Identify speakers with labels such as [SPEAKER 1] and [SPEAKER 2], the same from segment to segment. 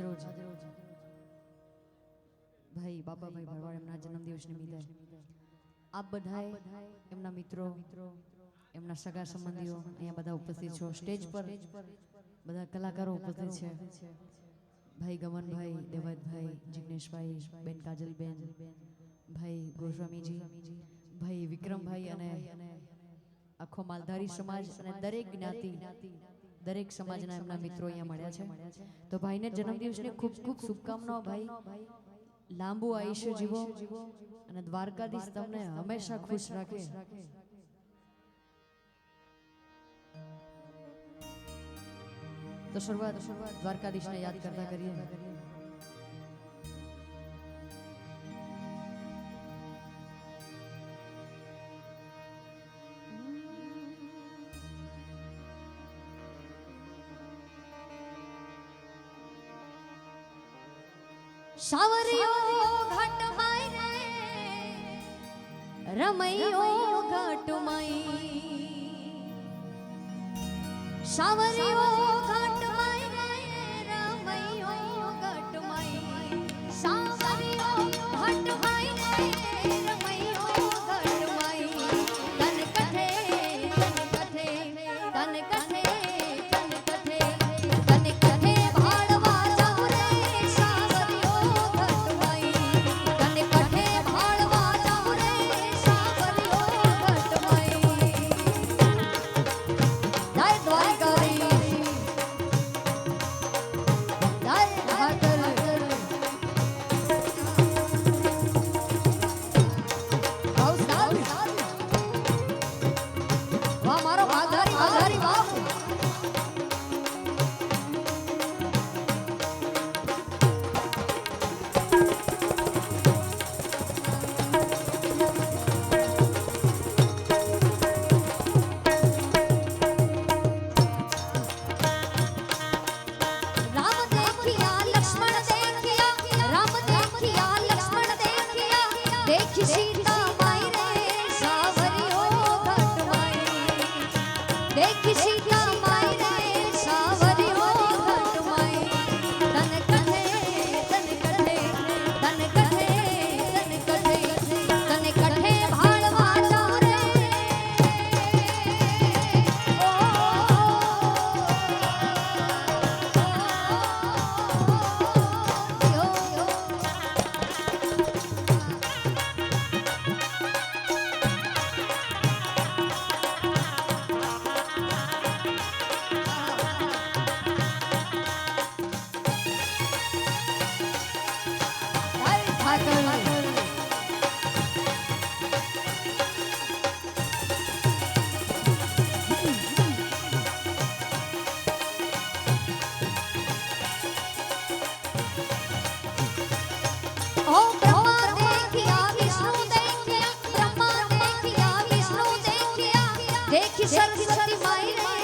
[SPEAKER 1] આજરોજ. ભાઈ બાબાભાઈ ભરવાડ એમના જન્મદિવસ નિમિત્તે આપ બધાએ એમના મિત્રો એમના સગા સંબંધીઓ અહીંયા બધા ઉપસ્થિત છો. સ્ટેજ પર બધા કલાકારો ઉપસ્થિત છે. ભાઈ ગમનભાઈ દેવતભાઈ જિગ્નેશભાઈ બેન કાજલબેન ભાઈ ગોસ્વામીજી ભાઈ વિક્રમભાઈ અને આખો માલધારી સમાજ અને દરેક જ્ઞાતિ. દરેક સમાજના એમના મિત્રો અહીંયા મળ્યા છે. તો ભાઈને જન્મદિવસની ખૂબ ખૂબ શુભકામનાઓ ભાઈ. લાંબુ આયુષ્ય જીવો. અને દ્વારકાધીશ તમને હંમેશા ખુશ રાખે. તો શરૂઆત દ્વારકાધીશને યાદ કરતા કરીએ. સાવરિયો ઘાટમાય રે રમૈયો ઘાટમાય સાવરિયો সাক্ষী সাক্ষী মায়ের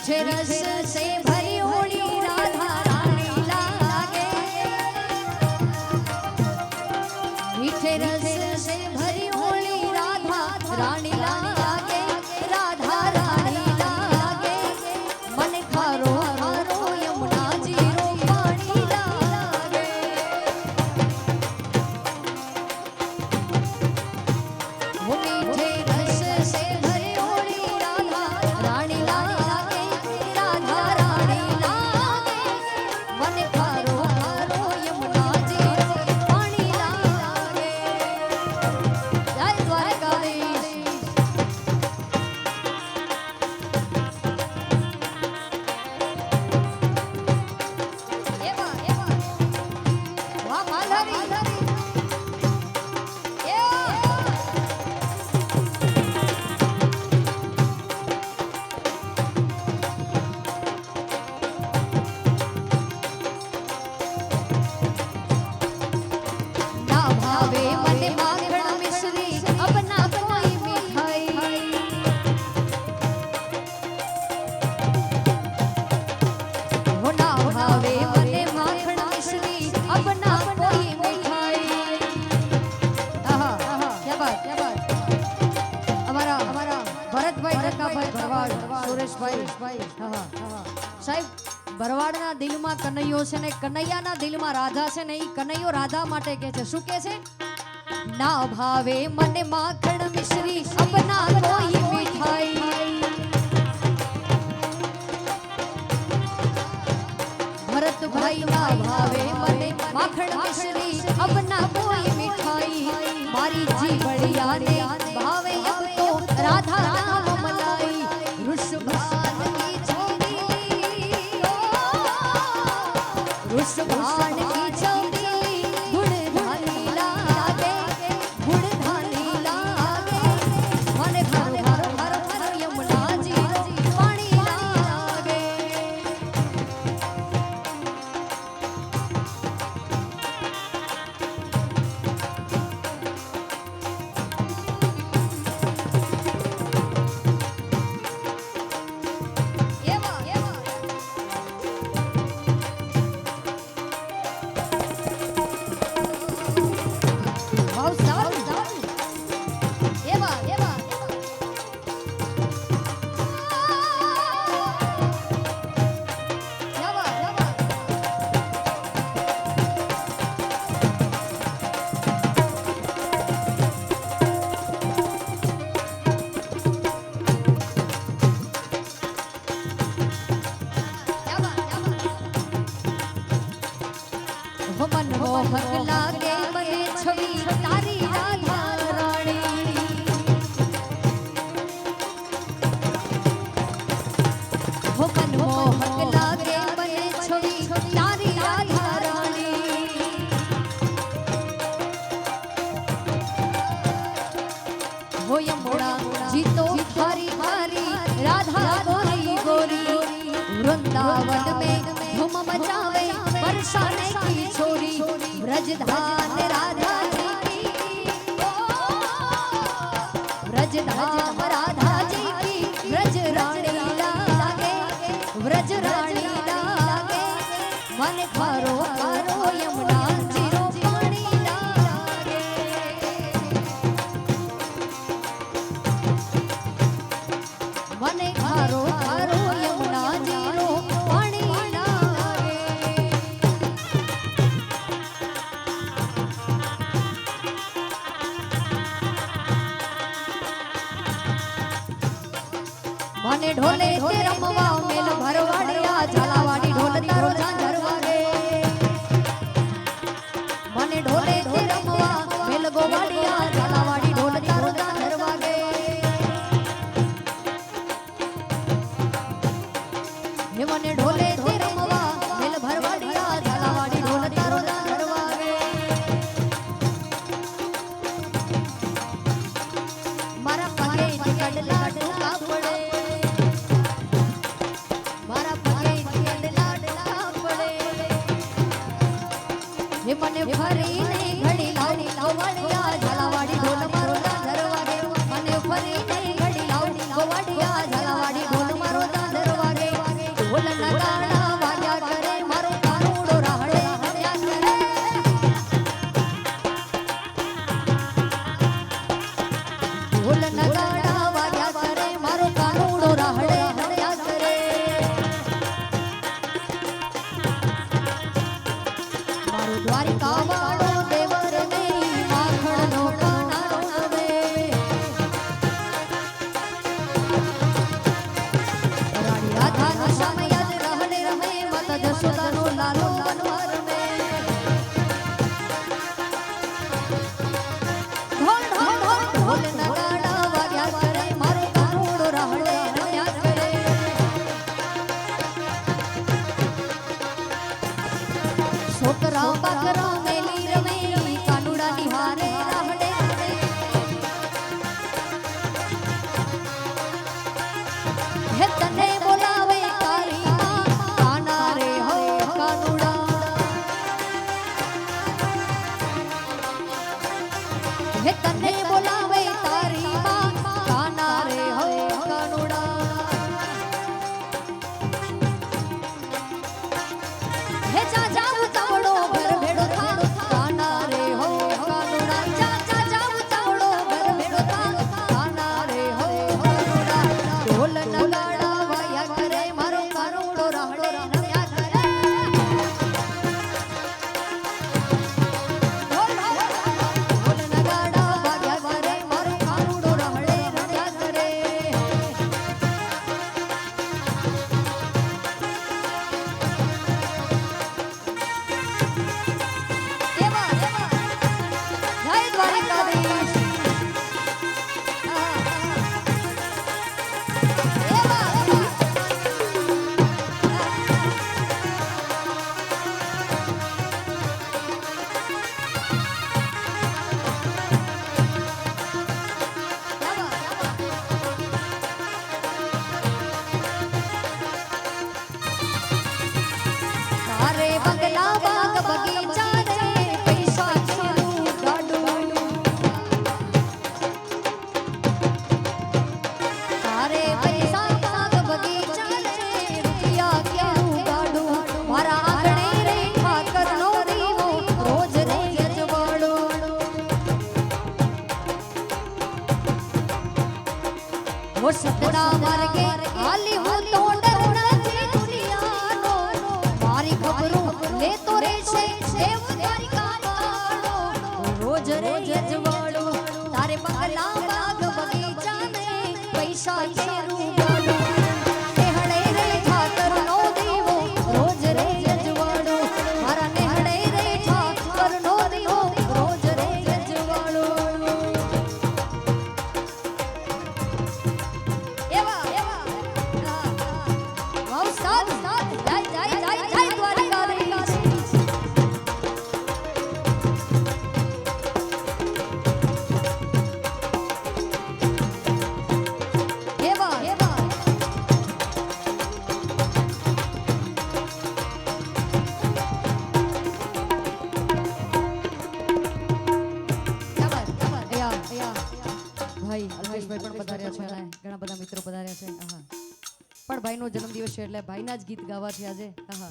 [SPEAKER 1] मीठे रस સાહેબ, ભરવાડના દિલમાં કનૈયો છે ને કનૈયાના દિલમાં રાધા છે ને એ કનૈયો રાધા માટે કે છે. શું કે છે? ના ભાવે મને માખણ મિશ્રી, સપના કોઈ મીઠાઈ. ભરતભાઈ, ના ભાવે મને માખણ મિશ્રી અબના કોઈ મીઠાઈ. મારી જીવડિયાને धान राधाची की ओ ब्रज અને ઢોલે તે રમવા મેલ ભરવાડિયા, ઝાલાવાડી ઢોલ તારો ઝાંઝર વાગે. મને ઢોલે તે રમવા મેલ ગોવાડિયા, ઝાલાવાડી ઢોલ તારો ઝાંઝર વાગે. મને ઢોલે તે રમવા મેલ ભરવાડિયા 少一些 છે એટલે ભાઈના જ ગીત ગાવા છે આજે. હા